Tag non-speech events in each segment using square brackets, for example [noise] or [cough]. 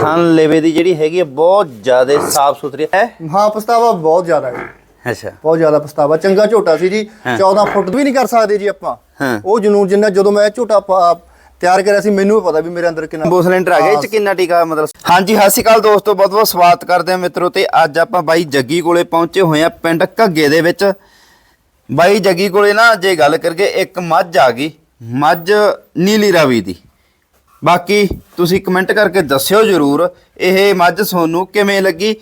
ਥਣ ਲੇਵੇ ਦੀ ਜਿਹੜੀ ਹੈਗੀ ਆ ਬਹੁਤ ਜ਼ਿਆਦਾ ਸਾਫ਼ ਸੁਥਰੀ ਹੈ। ਹਾਂ ਪਛਤਾਵਾ ਬਹੁਤ ਜ਼ਿਆਦਾ ਹੈ ਅੱਛਾ। ਬਹੁਤ ਜ਼ਿਆਦਾ ਪਛਤਾਵਾ। ਚੰਗਾ ਝੋਟਾ ਸੀ ਜੀ। ਹਾਂ। 14 ਫੁੱਟ ਵੀ ਨਹੀਂ ਕਰ ਸਕਦੇ ਜੀ ਆਪਾਂ। ਹਾਂ। ਉਹ ਜਨੂਨ ਜਿੰਨਾ ਜਦੋਂ ਮੈਂ ਝੋਟਾ ਤਿਆਰ ਕਰਿਆ ਸੀ ਮੈਨੂੰ ਵੀ ਪਤਾ ਵੀ ਮੇਰੇ ਅੰਦਰ ਕਿੰਨਾ ਬੋ ਸਿਲੰਡਰ ਆ ਗਿਆ ਇਹ ਚ ਕਿੰਨਾ ਟੀਕਾ ਮਤਲਬ ਹਾਂਜੀ ਸਤਿ ਸ਼੍ਰੀ ਅਕਾਲ ਦੋਸਤੋ ਬਹੁਤ ਬਹੁਤ ਸਵਾਗਤ ਕਰਦੇ ਆ ਮਿੱਤਰੋ ਤੇ ਅੱਜ ਆਪਾਂ ਬਾਈ ਜੱਗੀ ਕੋਲੇ ਪਹੁੰਚੇ ਹੋਏ ਆ ਪਿੰਡ ਘੱਗੇ ਦੇ ਵਿੱਚ। ਬਾਈ ਜੱਗੀ ਕੋਲੇ ਨਾ ਜੇ ਗੱਲ ਕਰਗੇ ਇੱਕ ਮੱਝ ਆ ਗਈ ਮੱਝ ਨੀਲੀ ਰਾਵੀ ਦੀ। ਬਾਕੀ ਤੁਸੀਂ ਕਮੈਂਟ ਕਰਕੇ ਦੱਸਿਓ ਜਰੂਰ, ਇਹ ਮੱਝ ਤੁਹਾਨੂੰ ਕਿਵੇਂ ਲੱਗੀ?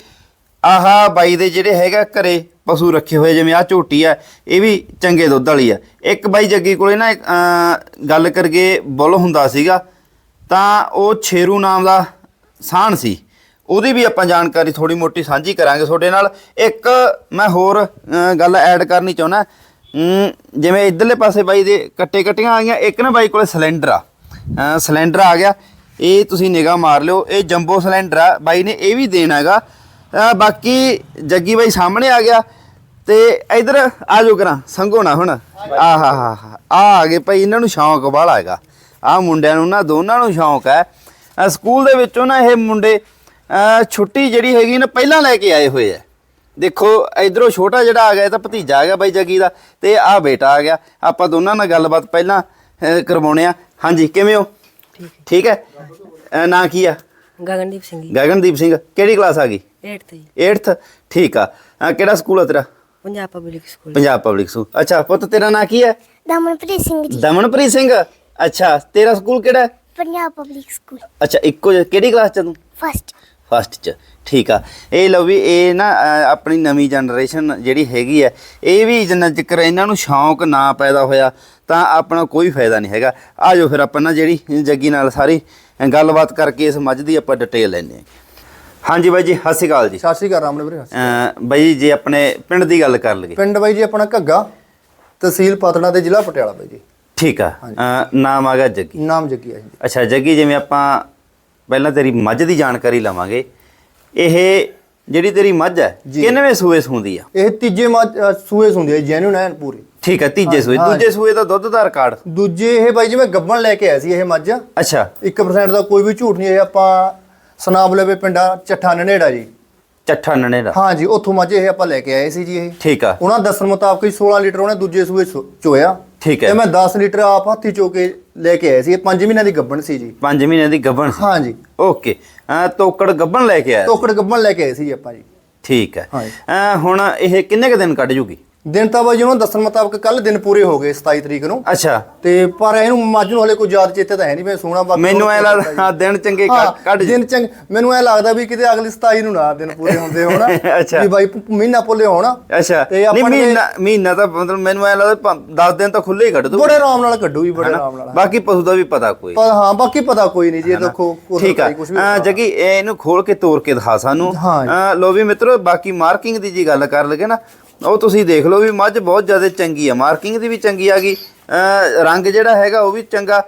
ਆਹਾ ਬਾਈ ਦੇ ਜਿਹੜੇ ਹੈਗਾ ਘਰੇ ਪਸ਼ੂ ਰੱਖੇ ਹੋਏ, ਜਿਵੇਂ ਆ ਝੋਟੀ ਆ, ਇਹ ਵੀ ਚੰਗੇ ਦੁੱਧ ਵਾਲੀ ਆ। ਇੱਕ ਬਾਈ ਜੱਗੀ ਕੋਲੇ ਨਾ ਗੱਲ ਕਰਗੇ ਬੁੱਲ ਹੁੰਦਾ ਸੀਗਾ, ਤਾਂ ਉਹ ਛੇਰੂ ਨਾਮ ਦਾ ਸਾਹਣ ਸੀ। ਉਹਦੀ ਵੀ ਆਪਾਂ ਜਾਣਕਾਰੀ ਥੋੜੀ ਮੋਟੀ ਸਾਂਝੀ ਕਰਾਂਗੇ ਤੁਹਾਡੇ ਨਾਲ। ਇੱਕ ਮੈਂ ਹੋਰ ਗੱਲ ਐਡ ਕਰਨੀ ਚਾਹੁੰਦਾ ਜਿਵੇਂ ਇਧਰਲੇ ਪਾਸੇ ਬਾਈ ਦੇ ਕੱਟੇ ਕੱਟੀਆਂ ਆ ਗਈਆਂ, ਇੱਕ ਨਾ ਬਾਈ ਕੋਲੇ ਸਿਲੰਡਰ ਆ। ਸਿਲੰਡਰ ਆ ਗਿਆ। ਇਹ ਤੁਸੀਂ ਨਿਗਾਹ ਮਾਰ ਲਿਓ। ਇਹ ਜੰਬੋ ਸਿਲੰਡਰ ਆ। ਬਾਈ ਨੇ ਇਹ ਵੀ ਦੇਣਾ ਹੈਗਾ। ਬਾਕੀ ਜੱਗੀ ਬਾਈ ਸਾਹਮਣੇ ਆ ਗਿਆ। ਤੇ ਇਧਰ ਆ ਜਾਓ ਕਰਾਂ ਸੰਘੋਣਾ ਹੁਣ। ਆਹਾ ਹਾ ਹਾ ਆ ਆ ਗਏ ਭਾਈ। ਇਹਨਾਂ ਨੂੰ ਸ਼ੌਂਕ ਵਾਲਾ ਹੈਗਾ। ਆ ਮੁੰਡਿਆਂ ਨੂੰ ਨਾ, ਦੋਨਾਂ ਨੂੰ ਸ਼ੌਂਕ ਹੈ। ਸਕੂਲ ਦੇ ਵਿੱਚੋਂ ਨਾ ਇਹ ਮੁੰਡੇ ਛੁੱਟੀ ਜਿਹੜੀ ਹੈਗੀ ਨਾ, ਪਹਿਲਾਂ ਲੈ ਕੇ ਆਏ ਹੋਏ ਆ ਦੇਖੋ, ਇਧਰੋਂ ਛੋਟਾ ਜਿਹੜਾ ਆ ਗਿਆ, ਇਹ ਤਾਂ ਭਤੀਜਾ ਆ ਗਿਆ ਬਾਈ ਜੱਗੀ ਦਾ। ਤੇ ਆ ਬੇਟਾ ਆ ਗਿਆ। ਆਪਾਂ ਦੋਨਾਂ ਨਾਲ ਗੱਲਬਾਤ ਪਹਿਲਾਂ ਕਰਵਾਉਣੇ ਆ। ਹਾਂਜੀ ਕਿਵੇਂ ਹੋ? ਠੀਕ ਹੈ। ਅਹ, ਨਾਂ ਕੀ ਆ? ਗਗਨਦੀਪ ਸਿੰਘ ਜੀ। ਗਗਨਦੀਪ ਸਿੰਘ ਕਿਹੜੀ ਕਲਾਸ ਆ ਗਈ? 8th ਜੀ। 8th ਠੀਕ ਆ। ਅਹ, ਕਿਹੜਾ ਸਕੂਲ ਆ ਤੇਰਾ? Punjab public school Punjab public school ਅੱਛਾ ਪੁੱਤ ਤੇਰਾ ਨਾਂ ਕੀ ਹੈ? ਦਮਨਪ੍ਰੀਤ ਸਿੰਘ ਜੀ। ਦਮਨਪ੍ਰੀਤ ਸਿੰਘ। ਅੱਛਾ ਤੇਰਾ ਸਕੂਲ ਕਿਹੜਾ ਹੈ? ਪੰਜਾਬ ਪਬਲਿਕ ਸਕੂਲ ਅੱਛਾ ਇੱਕੋ ਜਿਹਾ- ਕਿਹੜੀ ਕਲਾਸ ਚ ਆ ਤੂੰ? ਫਸਟ ਫਸਟ ਚ। ਠੀਕ ਆ। ਇਹ ਲਓ ਵੀ ਇਹ ਨਾ ਆਪਣੀ ਨਵੀਂ ਜਨਰੇਸ਼ਨ ਜਿਹੜੀ ਹੈਗੀ ਹੈ ਇਹ ਵੀ ਜਿੰਨਾ ਚਿਕਰ ਇਹਨਾਂ ਨੂੰ ਸ਼ੌਂਕ ਨਾ ਪੈਦਾ ਹੋਇਆ ਤਾਂ ਆਪਣਾ ਕੋਈ ਫਾਇਦਾ ਨਹੀਂ ਹੈਗਾ। ਆ ਜਾਓ ਫਿਰ ਆਪਾਂ ਨਾ ਜਿਹੜੀ ਜੱਗੀ ਨਾਲ ਸਾਰੀ ਗੱਲਬਾਤ ਕਰਕੇ ਇਸ ਮੱਝ ਦੀ ਆਪਾਂ ਡਿਟੇਲ ਲੈਣੇ ਹਾਂ। ਹਾਂਜੀ ਬਾਈ ਜੀ ਸਤਿ ਸ਼੍ਰੀ ਅਕਾਲ ਜੀ। ਸਤਿ ਸ਼੍ਰੀ ਅਕਾਲ ਰਾਮਨੇ ਵੀਰੇ ਬਾਈ ਜੇ ਆਪਣੇ ਪਿੰਡ ਦੀ ਗੱਲ ਕਰ ਲਈਏ। ਪਿੰਡ ਬਾਈ ਜੀ ਆਪਣਾ ਘੱਗਾ ਤਹਿਸੀਲ ਪਤਨਾ ਤੇ ਜ਼ਿਲ੍ਹਾ ਪਟਿਆਲਾ ਬਾਈ ਜੀ। ਠੀਕ ਆ। ਨਾਮ ਆ ਗਿਆ ਜੱਗੀ। ਨਾਮ ਜੱਗੀ ਹੈ ਜੀ। ਅੱਛਾ ਜੱਗੀ ਜਿਵੇਂ ਆਪਾਂ ਪਹਿਲਾਂ ਤੇਰੀ ਮੱਝ ਦੀ ਜਾਣਕਾਰੀ ਲਵਾਂਗੇ। ਇਹ ਜਿਹੜੀ ਤੇਰੀ ਮੱਝ ਹੈ ਜੀ। ਕਿੰਨਵੇਂ ਸੂਏ ਸੂੰਦੀ ਆ? ਇਹ ਤੀਜੇ ਮੱਝ ਅ, ਸੂਏ ਸੁੰਦੀ ਹੈ ਜੈਨੂਨ ਐਨ ਪੂਰੀ। ਠੀਕ ਹੈ ਤੀਜੇ ਸੂਏ। ਹਾਂ, ਦੂਜੇ ਸੂਏ ਦਾ ਦੁੱਧ ਦਾ ਰਿਕਾਰਡ ਦੂਜੇ ਇਹ ਬਾਈ ਜੀ ਮੈਂ ਗੱਬਣ ਲੈ ਕੇ ਆਇਆ ਸੀ ਇਹ ਮੱਝ। ਅੱਛਾ। 1% ਦਾ ਕੋਈ ਵੀ ਝੂਠ ਨਹੀਂ ਇਹ ਆਪਾਂ ਸਨਾਬ ਲਵੇ ਪਿੰਡਾ ਚੱਠਾ ਨਨੇੜਾ ਜੀ। ਚੱਠਾ ਨਣੇ ਦਾ ਹਾਂ ਜੀ ਉੱਥੋਂ ਮੱਝ ਇਹ ਆਪਾਂ ਲੈ ਕੇ ਆਏ ਸੀ ਜੀ ਇਹ। ਠੀਕ ਆ। ਉਹਨਾਂ ਦੱਸਣ ਮੁਤਾਬਕ ਹੀ 16 ਲੀਟਰ ਉਹਨੇ ਦੂਜੇ ਸੂਏ ਚੋ- ਚੋਇਆ। ਠੀਕ ਹੈ। ਤੇ ਮੈਂ 10 ਲੀਟਰ ਆਪ ਹੱਥੀ ਚੋ ਕੇ ਲੈ ਕੇ ਆਇਆ ਸੀ ਇਹ 5 ਮਹੀਨਿਆਂ ਦੀ ਗੱਬਣ ਸੀ ਜੀ। 5 ਮਹੀਨੇ ਦੀ ਗੱਭਣ ਸੀ? ਹਾਂ ਜੀ ਓਕੇ। ਅਹ ਤੋਕੜ ਗੱਭਣ ਲੈ ਕੇ ਆਇਆ ਟੋਕੜ ਗੱਬਣ ਲੈ ਕੇ ਆਏ ਸੀ ਜੀ ਆਪਾਂ ਜੀ। ਠੀਕ ਹੈ। ਹਾਂਜੀ। ਅਹ ਹੁਣ ਇਹ ਕਿੰਨੇ ਕ ਦਿਨ ਕੱਢ ਜੂਗੀ? ਦਿਨ ਤਾਂ ਬਾਈ ਜੀ ਉਹਨਾਂ ਦੱਸਣ ਮੁਤਾਬਕ ਕੱਲ ਦਿਨ ਪੂਰੇ ਹੋ ਗਏ 27 ਤਰੀਕ ਨੂੰ। ਅੱਛਾ। ਤੇ ਪਰ ਇਹਨੂੰ ਮੱਝ ਨੂੰ ਹਲੇ ਕੋਈ ਯਾਦ ਚੇਤੇ ਤਾਂ ਹੈ ਨਹੀਂ ਮੈਂ ਸੋਹਣਾ ਬਾਕੀ ਮੈਨੂੰ ਐ ਲੱਗਦਾ ਹਾਂ, ਦਿਨ ਚੰਗੇ ਕੱਢ ਹਾਂ ਕੱਢ ਦਿਨ ਚੰਗ ਮੈਨੂੰ ਐ ਲੱਗਦਾ ਵੀ ਕਿਤੇ ਅਗਲੀ 27 ਨੂੰ ਨਾ ਦਿਨ ਪੂਰੇ ਹੁੰਦੇ ਹੋਣ। [laughs] ਅੱਛਾ। ਵੀ ਬਾਈ ਪ- ਮਹੀਨਾ ਪੁੱਲੇ ਹੋਣ। ਅੱਛਾ। ਤੇ ਨਹੀਂ ਆਪਾਂ ਨੇ- ਮਹੀਨਾ ਮਹੀਨਾ ਤਾਂ ਮਤਲਬ ਮੈਨੂੰ ਐ ਲੱਗਦਾ 10 ਦਿਨ ਤਾਂ ਖੁੱਲੇ ਹੀ ਕੱਢ ਦੂ ਬੜੇ ਆਰਾਮ ਨਾਲ ਕੱਢੂ ਵੀ ਬੜੇ ਆਰਾਮ ਨਾਲ। ਬਾਕੀ ਪਸ਼ੂ ਦਾ ਵੀ ਪਤਾ ਕੋਈ। ਪਰ ਹਾਂ ਬਾਕੀ ਪਤਾ ਕੋਈ ਨਹੀਂ ਜੀ ਇਹ ਦੇਖੋ ਉਧਰ ਠੀਕ ਆ। ਵੀ ਅਹ ਜੱਗੀ ਇਹ ਇਹਨੂੰ ਖੋਲ ਕੇ ਤੋੜ ਕੇ ਦਿਖਾ ਸਾਨੂੰ। ਹਾਂ ਜੀ। ਅਹ ਵੀ ਮਿੱਤਰੋ ਬਾਕੀ ਮਾਰਕਿੰਗ ਦੀ ਜੀ ਗੱਲ ਕਰ ਲਗੇ ਨਾ ਉਹ ਤੁਸੀਂ ਦੇਖ ਲਓ ਵੀ ਮੱਝ ਬਹੁਤ ਜ਼ਿਆਦਾ ਚੰਗੀ ਆ। ਮਾਰਕਿੰਗ ਦੀ ਵੀ ਚੰਗੀ ਆ ਗਈ। ਰੰਗ ਜਿਹੜਾ ਹੈਗਾ ਉਹ ਵੀ ਚੰਗਾ।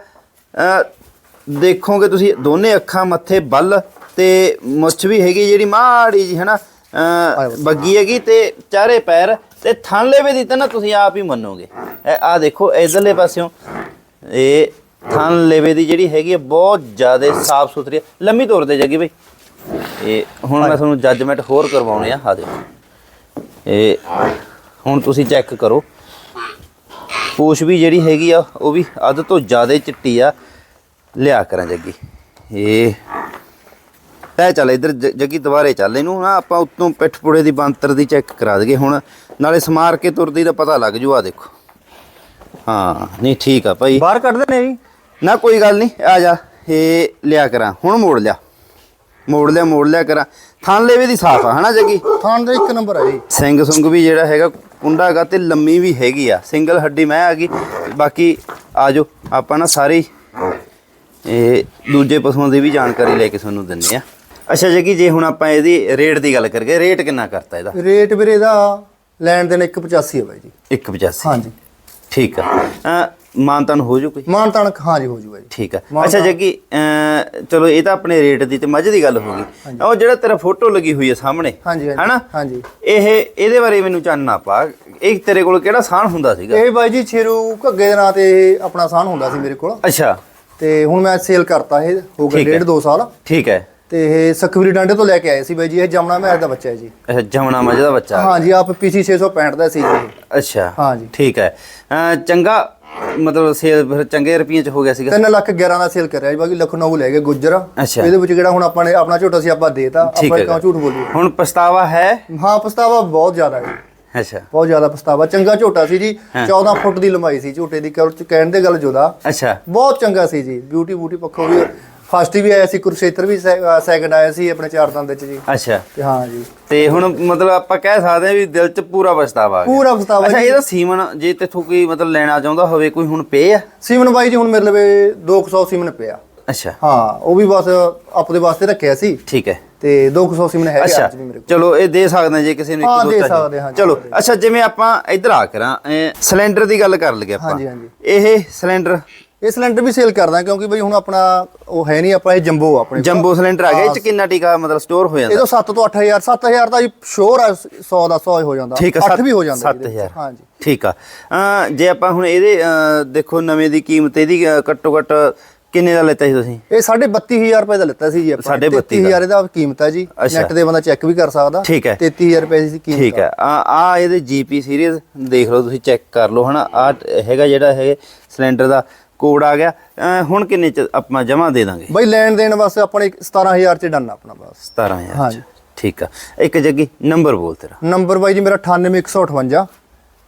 ਦੇਖੋਗੇ ਤੁਸੀਂ ਦੋਨੇ ਅੱਖਾਂ ਮੱਥੇ ਬੱਲ ਤੇ ਮੁੱਛ ਵੀ ਹੈਗੀ ਜਿਹੜੀ ਮਾੜੀ ਜੀ ਹਨਾ? ਬੱਗੀ ਹੈਗੀ ਤੇ ਚਾਰੇ ਪੈਰ ਤੇ ਥਣਲੇਵੇ ਦੀ ਤਾਂ ਨਾ ਤੁਸੀਂ ਆਪ ਹੀ ਮੰਨੋਗੇ। ਆ ਦੇਖੋ ਇਧਰਲੇ ਪਾਸਿਓਂ ਇਹ ਥਣ ਲੇਵੇ ਦੀ ਜਿਹੜੀ ਹੈਗੀ ਹੈ ਬਹੁਤ ਜ਼ਿਆਦਾ ਸਾਫ਼ ਸੁਥਰੀ। ਲੰਮੀ ਤੌਰ ਤੇ ਜੱਗੀ ਬਈ। ਇਹ ਹੁਣ ਮੈਂ ਤੁਹਾਨੂੰ ਜੱਜਮੈਂਟ ਹੋਰ ਕਰਵਾਉਣੇ ਆ ਆ ਦੇਖੋ। ਇਹ ਹੁਣ ਤੁਸੀਂ ਚੈੱਕ ਕਰੋ। ਪੂਛ ਵੀ ਜਿਹੜੀ ਹੈਗੀ ਆ ਉਹ ਵੀ ਅੱਧ ਤੋਂ ਜ਼ਿਆਦਾ ਚਿੱਟੀ ਆ। ਲਿਆ ਕਰਾਂ ਜੱਗੀ। ਇਹ ਤੈ ਚੱਲ ਇਧਰ ਜੱਗੀ ਦੁਬਾਰੇ ਚੱਲ। ਇਹਨੂੰ ਨਾ ਆਪਾਂ ਉੱਤੋਂ ਪਿੱਠ ਪੁੜੇ ਦੀ ਬੰਤਰ ਦੀ ਚੈੱਕ ਕਰਾ ਦਈਏ ਹੁਣ। ਨਾਲੇ ਸਮਾਰ ਕੇ ਤੁਰਦੀ ਦਾ ਪਤਾ ਲੱਗ ਜੂ ਆ ਦੇਖੋ। ਹਾਂ ਨਹੀਂ ਠੀਕ ਆ ਭਾਈ। ਬਾਹਰ ਕੱਢਦੇ ਨੇ ਜੀ। ਨਾ ਕੋਈ ਗੱਲ ਨਹੀਂ ਆ ਜਾ। ਇਹ ਲਿਆ ਕਰਾਂ। ਹੁਣ ਮੋੜ ਲਿਆ। ਮੋੜ ਲਿਆ ਮੋੜ ਲਿਆ ਕਰਾਂ। ਥਣ ਲੇਵੇ ਦੀ ਸਾਫ਼ ਆ ਹਨਾ ਜੱਗੀ? ਥਾਣ ਦਾ ਇੱਕ ਨੰਬਰ ਹੈ ਜੀ। ਸਿੰਘ ਸੁੰਗ ਵੀ ਜਿਹੜਾ ਹੈਗਾ ਕੁੰਡਾ ਹੈਗਾ ਤੇ ਲੰਮੀ ਵੀ ਹੈਗੀ ਆ। ਸਿੰਗਲ ਹੱਡੀ ਮੈਂ ਆ ਗਈ ਬਾਕੀ ਆ ਜਾਓ ਆਪਾਂ ਨਾ ਸਾਰੇ ਇਹ ਦੂਜੇ ਪਸ਼ੂਆਂ ਦੀ ਵੀ ਜਾਣਕਾਰੀ ਲੈ ਕੇ ਤੁਹਾਨੂੰ ਦਿੰਨੇ ਆ। ਅੱਛਾ ਜੱਗੀ ਜੇ ਹੁਣ ਆਪਾਂ ਇਹਦੀ ਰੇਟ ਦੀ ਗੱਲ ਕਰੀਏ ਰੇਟ ਕਿੰਨਾ ਕਰਤਾ ਇਹਦਾ? ਰੇਟ ਵੀਰੇ ਦਾ ਲੈਣ ਦੇਣ 185 ਹੈ ਬਾਈ ਜੀ। 185 ਹਾਂਜੀ। ਠੀਕ ਆ। ਮਾਨਤਨ ਹੋ ਜੂ ਕੋਈ? ਮਾਨ ਤਾਨ ਹਾਂ ਜੀ ਹੋ ਜੂਗਾ ਜੀ। ਠੀਕ ਆ। ਮਾਨ ਅੱਛਾ ਜੱਗੀ ਅਹ ਚਲੋ ਇਹ ਤਾਂ ਆਪਣੇ ਰੇਟ ਦੀ ਤੇ ਮੱਝ ਦੀ ਗੱਲ ਹੋ ਗਈ। ਉਹ ਜਿਹੜਾ ਤੇਰਾ ਫੋਟੋ ਲੱਗੀ ਹੋਈ ਹੈ ਸਾਹਮਣੇ ਹਾਂਜੀ, ਹਾਂਜੀ, ਹਨਾ? ਹਾਂਜੀ। ਇਹ ਇਹਦੇ ਬਾਰੇ ਮੈਨੂੰ ਚਾਨਣਾ ਪਾ। ਇਹ ਤੇਰੇ ਕੋਲ ਕਿਹੜਾ ਸਾਨ ਹੁੰਦਾ ਸੀਗਾ? ਇਹ ਬਾਈ ਜੀ ਛੇਰੂ ਘੱਗੇ ਦੇ ਨਾਂ ਤੇ ਇਹ ਆਪਣਾ ਸਾਨ ਹੁੰਦਾ ਸੀ ਮੇਰੇ ਕੋਲ। ਅੱਛਾ। ਤੇ ਹੁਣ ਮੈਂ ਸੇਲ ਕਰਤਾ ਇਹ ਹੋ ਠੀਕ ਗਿਆ ਹੈ। ਡੇਢ ਦੋ ਸਾਲ। ਠੀਕ ਹੈ। ਤੇ ਇਹ ਸਖਵੀਰੀ ਡਾਂਡੇ ਤੋਂ ਲੈ ਕੇ ਆਏ ਸੀ ਬਾਈ ਜੀ ਇਹ ਜਮਨਾ ਮਹਿਰ ਦਾ ਬੱਚਾ ਹੈ ਜੀ। ਅੱਛਾ ਜਮਣਾ ਮੱਝ ਦਾ ਬੱਚਾ। ਹਾਂ ਜੀ ਆਪ ਪੀਸੀ 665 ਦਾ ਸੀ ਜੀ ਇਹ। ਅੱਛਾ। ਹਾਂ ਜੀ। ਠੀਕ ਹੈ। ਚੰਗਾ। ਮਤਲਬ ਸੇਲ ਫਿਰ ਚੰਗੇ ਰੁਪਈਏ ਚ ਹੋ ਗਿਆ ਸੀਗਾ। 3 ਲੱਖ 11 ਦਾ ਸੇਲ ਕਰਿਆ ਜੀ ਬਾਕੀ ਲਖਨਊ ਲੈ ਗਏ ਗੁੱਜਰ। ਅੱਛਾ। ਇਹਦੇ ਵਿੱਚ ਜਿਹੜਾ ਹੁਣ ਆਪਾਂ ਨੇ ਆਪਣਾ ਝੋਟਾ ਸੀ ਆਪਾਂ ਦੇਤਾ। ਠੀਕ ਆਪਾਂ ਹੈ ਕਿਉਂ ਝੂਠ ਬੋਲੀਏ। ਹੁਣ ਪਛਤਾਵਾ ਹੈ? ਹਾਂ ਪਛਤਾਵਾ ਬਹੁਤ ਜ਼ਿਆਦਾ ਹੈ। ਅੱਛਾ। ਬਹੁਤ ਜ਼ਿਆਦਾ ਪਛਤਾਵਾ। ਚੰਗਾ ਝੋਟਾ ਸੀ ਜੀ 14 ਫੁੱਟ ਦੀ ਲੰਬਾਈ ਸੀ ਝੋਟੇ ਦੀ ਕਰ- ਕਹਿਣ ਦੇ ਗੱਲ ਜੁਦਾ। ਅੱਛਾ। ਬਹੁਤ ਚੰਗਾ ਸੀ ਜੀ ਬਿਊਟੀ ਬੂਟੀ ਪੱਖੋਂ ਵੀ ਫਸਟ ਵੀ ਆਇਆ ਸੀ ਕੁਰਸ਼ੇਤਰ ਵੀ ਸੈਕੰਡ ਆਇਆ ਸੀ ਆਪਣੇ ਚਾਰ ਦੰਦ ਵਿੱਚ ਜੀ। ਅੱਛਾ। ਤੇ ਹਾਂ ਜੀ। ਤੇ ਹੁਣ ਮਤਲਬ ਆਪਾਂ ਕਹਿ ਸਕਦੇ ਹਾਂ ਵੀ ਦਿਲ 'ਚ ਪੂਰਾ ਪਛਤਾਵਾ ਆ ਗਿਆ। ਪੂਰਾ ਪਛਤਾਵਾ ਅੱਛਾ। ਇਹਦਾ ਸੀਮਨ ਜੇ ਤੇਥੋਂ ਕੋਈ ਮਤਲਬ ਲੈਣਾ ਚਾਹੁੰਦਾ ਹੋਵੇ ਕੋਈ ਹੁਣ ਪੇ ਆ? ਸੀਮਨ ਬਾਈ ਜੀ ਹੁਣ ਮੇਰੇ ਲਵੇ 200 ਸੀਮਨ ਪਿਆ। ਅੱਛਾ। ਹਾਂ ਉਹ ਵੀ ਬਸ ਆਪਦੇ ਵਾਸਤੇ ਰੱਖਿਆ ਸੀ। ਠੀਕ ਹੈ। ਤੇ 200 ਸੀਮਨ ਹੈਗੇ ਅੱਛਾ। ਅੱਜ ਵੀ ਮੇਰੇ ਕੋਲ। ਚਲੋ ਇਹ ਦੇ ਸਕਦੇ ਹਾਂ ਜੇ ਕਿਸੇ ਨੂੰ ਹਾਂ, ਇੱਕ ਦੋ ਦੇ। ਸਕਦੇ ਹਾਂ ਚਲੋ। ਅੱਛਾ ਜਿਵੇਂ ਆਪਾਂ ਇੱਧਰ ਆ ਕਰਾਂ ਸਿਲੰਡਰ ਦੀ ਗੱਲ ਕਰ ਲਈਏ ਆਪਾਂ। ਹਾਂਜੀ, ਹਾਂਜੀ। ਇਹ ਸਿਲੰਡਰ ਇਹ ਸਿਲੰਡਰ ਵੀ ਸੇਲ ਕਰਦਾ ਕਿਉਂਕਿ ਬਈ ਹੁਣ ਆਪਣਾ ਉਹ ਹੈ ਨਹੀਂ ਆਪਣਾ ਇਹ ਜੰਬੋ ਆਪਣੇ। ਜੰਬੋ ਸਿਲੰਡਰ ਆ ਗਿਆ ਇਹ ਚ ਕਿੰਨਾ ਟੀਕਾ ਮਤਲਬ ਸਟੋਰ ਹੋ ਇਹ ਜਾਂਦਾ ਤੋਂ 7 ਤੋਂ 8000 7000 ਦਾ ਸ਼ੋਰ ਆ 100 ਦਾ 100 ਹੋ ਜਾਂਦਾ। ਠੀਕ ਆ 8 ਵੀ ਹੋ ਜਾਂਦਾ ਇਹਦੇ ਵਿੱਚ। 7000 ਹਾਂਜੀ ਠੀਕ ਆ। ਜੇ ਆਪਾਂ ਹੁਣ ਇਹਦੇ ਦੇਖੋ ਨਵੇਂ ਦੀ ਕੀਮਤ ਇਹਦੀ ਘੱਟੋ ਘੱਟ ਕਿੰਨੇ ਦਾ ਲੈਤਾ ਸੀ ਤੁਸੀਂ? ਇਹ 32500 ਰੁਪਏ ਦਾ ਲਿੱਤਾ ਸੀ ਜੀ ਆਪਾਂ। ਸਾਢੇ ਬੱਤੀ ਦਾ। 33000 ਇਹਦਾ ਕੀਮਤ ਹੈ ਜੀ। ਨੈਟ ਦੇ ਬੰਦਾ ਚੈੱਕ ਵੀ ਕਰ ਸਕਦਾ। ਠੀਕ ਹੈ। 33000 ਰੁਪਏ ਦੀ ਕੀਮਤ ਠੀਕ ਹੈ ਆ ਆ ਇਹਦੇ ਜੀਪੀ ਸੀਰੀਜ਼ ਦੇਖ ਲਓ ਤੁਸੀਂ ਚੈੱਕ ਕਰ ਲਓ ਹਨਾ। ਆ ਹੈਗਾ ਜਿਹੜਾ ਹੈ ਸਿਲੰਡਰ ਦਾ। ਕੋਡ ਆ ਗਿਆ ਅਹ ਹੁਣ ਕਿੰਨੇ ਚ ਆਪਾਂ ਜਮਾ ਦੇ ਦਾਂਗੇ? ਬਈ ਲੈਣ ਦੇਣ ਵਾਸਤੇ ਆਪਣੇ 17000 ਚ ਡਨ ਆਪਣਾ ਬਸ। 17000 ਹਾਂਜੀ। ਚ। ਠੀਕ ਆ। ਇੱਕ ਜੱਗੀ ਨੰਬਰ ਬੋਲ ਤੇਰਾ। ਨੰਬਰ ਬਾਈ ਜੀ ਮੇਰਾ 98158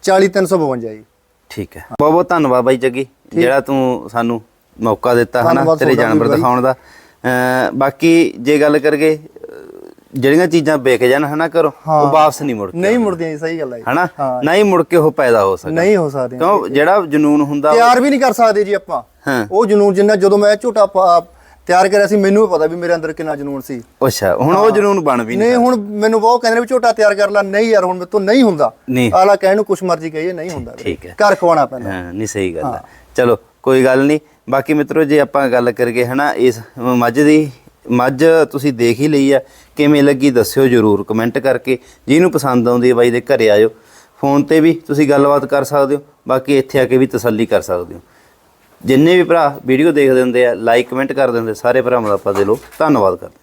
40352 ਜੀ। ਠੀਕ ਹੈ ਬਹੁਤ ਬਹੁਤ ਧੰਨਵਾਦ ਬਾਈ ਜੱਗੀ ਜਿਹੜਾ ਤੂੰ ਸਾਨੂੰ ਮੌਕਾ ਦਿੱਤਾ ਹਨਾ ਧੰਨਵਾਦ ਤੇਰੇ ਤੁਹਾਡਾ ਜਾਨਵਰ ਵੀ ਬਾਈ। ਦਿਖਾਉਣ ਦਾ। ਅਹ ਬਾਕੀ ਜੇ ਗੱਲ ਕਰਗੇ ਜਿਹੜੀਆਂ ਚੀਜ਼ਾਂ ਵਿਕ ਜਾਣ ਹਨਾ ਘਰੋਂ ਉਹ ਵਾਪਸ ਨਹੀਂ ਮੁੜ ਕੇ ਨਹੀਂ ਮੁੜਦੀਆਂ ਜੀ ਸਹੀ ਗੱਲ ਹੈ। ਹਨਾ? ਨਹੀਂ ਮੁੜ ਕੇ ਉਹ ਪੈਦਾ ਹੋ ਸਕਦਾ ਨਹੀਂ ਹੋ ਸਕਦੀਆਂ। ਕਿਉਂ? ਜਿਹੜਾ ਜਨੂਨ ਹੁੰਦਾ ਤਿਆਰ ਵੀ ਨਹੀਂ ਕਰ ਸਕਦੇ ਜੀ ਆਪਾਂ। ਉਹ ਜਨੂਨ ਜਿੰਨਾ ਜਦੋਂ ਮੈਂ ਝੋਟਾ ਤਿਆਰ ਕਰਿਆ ਸੀ ਮੈਨੂੰ ਪਤਾ ਵੀ ਮੇਰੇ ਅੰਦਰ ਕਿੰਨਾ ਜਨੂਨ ਸੀ। ਅੱਛਾ ਹੁਣ ਉਹ ਜਨੂਨ ਬਣ ਵੀ ਨਹੀਂ ਨਹੀਂ ਹੁਣ ਮੈਨੂੰ ਬਹੁਤ ਕਹਿੰਦੇ ਨੇ ਵੀ ਝੋਟਾ ਤਿਆਰ ਕਰ ਲੈ ਨਹੀਂ ਯਾਰ ਹੁਣ ਮੇਰੇ ਤੋਂ ਨਹੀਂ ਹੁੰਦਾ। ਆਲਾ ਕਹਿਣ ਨੂੰ ਕੁਛ ਮਰਜ਼ੀ ਕਹੀਏ ਨਹੀਂ ਹੁੰਦਾ। ਠੀਕ ਹੈ। ਘਰ ਖਵਾਉਣਾ ਪੈਂਦਾ। ਹਾਂ ਨਹੀਂ ਸਹੀ ਗੱਲ ਹੈ। ਚਲੋ ਕੋਈ ਗੱਲ ਨਹੀਂ। ਬਾਕੀ ਮਿੱਤਰੋ ਜੇ ਆਪਾਂ ਗੱਲ ਕਰੀਏ ਹਨਾ ਇਸ ਮੱਝ ਦੀ ਮੱਝ ਤੁਸੀਂ ਦੇਖ ਹੀ ਲਈ ਆ। ਕਿਵੇਂ ਲੱਗੀ ਦੱਸਿਓ ਜਰੂਰ ਕਮੈਂਟ ਕਰਕੇ। ਜਿਹਨੂੰ ਪਸੰਦ ਆਉਂਦੀ ਹੈ ਬਾਈ ਦੇ ਘਰੇ ਆਇਓ। ਫੋਨ ਤੇ ਵੀ ਤੁਸੀਂ ਗੱਲਬਾਤ ਕਰ ਸਕਦੇ ਹੋ, ਬਾਕੀ ਇੱਥੇ ਆ ਕੇ ਵੀ ਤਸੱਲੀ ਕਰ ਸਕਦੇ ਹੋ। ਜਿੰਨੇ ਵੀ ਭਰਾ ਵੀਡੀਓ ਦੇਖਦੇ ਹੁੰਦੇ ਆ ਲਾਈਕ ਕਮੈਂਟ ਕਰਦੇ ਹੁੰਦੇ ਸਾਰੇ ਭਰਾਵਾਂ ਦਾ ਆਪਾਂ ਦਿਲੋਂ ਧੰਨਵਾਦ ਕਰਦੇ